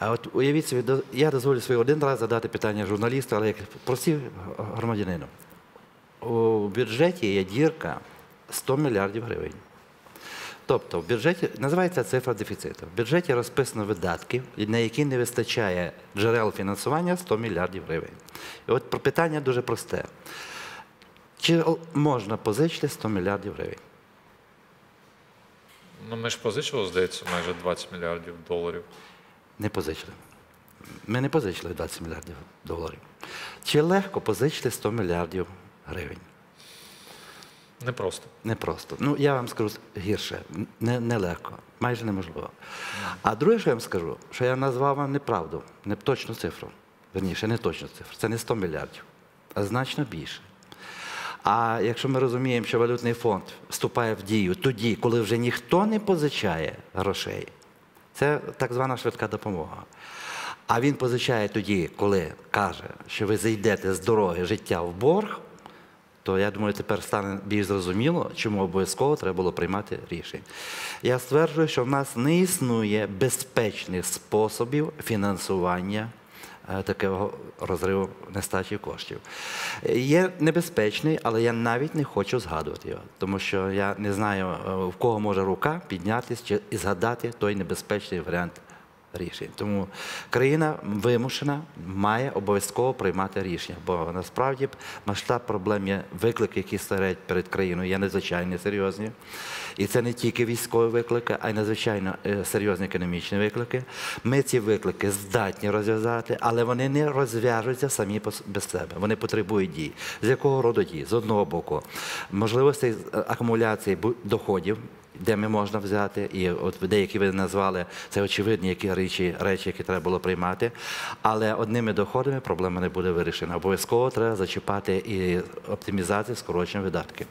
А от уявіть собі, я дозволю собі один раз задати питання журналісту, але як простий громадянину. У бюджеті є дірка 100 мільярдів гривень. Тобто в бюджеті називається цифра дефіциту. В бюджеті розписано видатки, на які не вистачає джерел фінансування 100 мільярдів гривень. І от питання дуже просте. Чи можна позичити 100 мільярдів гривень? Ну, ми ж позичили, здається, майже 20 мільярдів доларів. Не позичили. Ми не позичили 20 мільярдів доларів. Чи легко позичити 100 мільярдів гривень? Непросто. Непросто. Ну, я вам скажу гірше, не, нелегко, майже неможливо. А друге, що я вам скажу, що я назвав вам неправду, не точну цифру. Верніше, не точну цифру. Це не 100 мільярдів, а значно більше. А якщо ми розуміємо, що валютний фонд вступає в дію тоді, коли вже ніхто не позичає грошей, це так звана швидка допомога. А він позичає тоді, коли каже, що ви зайдете з дороги життя в борг, то я думаю, тепер стане більш зрозуміло, чому обов'язково треба було приймати рішення. Я стверджую, що в нас не існує безпечних способів фінансування такого розриву нестачі коштів. Е, Є небезпечний, але я навіть не хочу згадувати його, тому що я не знаю, е, в кого може рука піднятися і згадати той небезпечний варіант рішень. Тому країна вимушена має обов'язково приймати рішення, бо насправді масштаб проблем є виклики, які стоять перед країною, є надзвичайно серйозні. І це не тільки військові виклики, а й надзвичайно е, серйозні економічні виклики. Ми ці виклики здатні розв'язати, але вони не розв'яжуться самі без себе. Вони потребують дій. З якого роду дій? З одного боку, можливостей е, акумуляції доходів де ми можна взяти, і от деякі ви назвали це очевидні які речі, речі, які треба було приймати. Але одними доходами проблема не буде вирішена. Обов'язково треба зачіпати і оптимізацію скорочення видатків.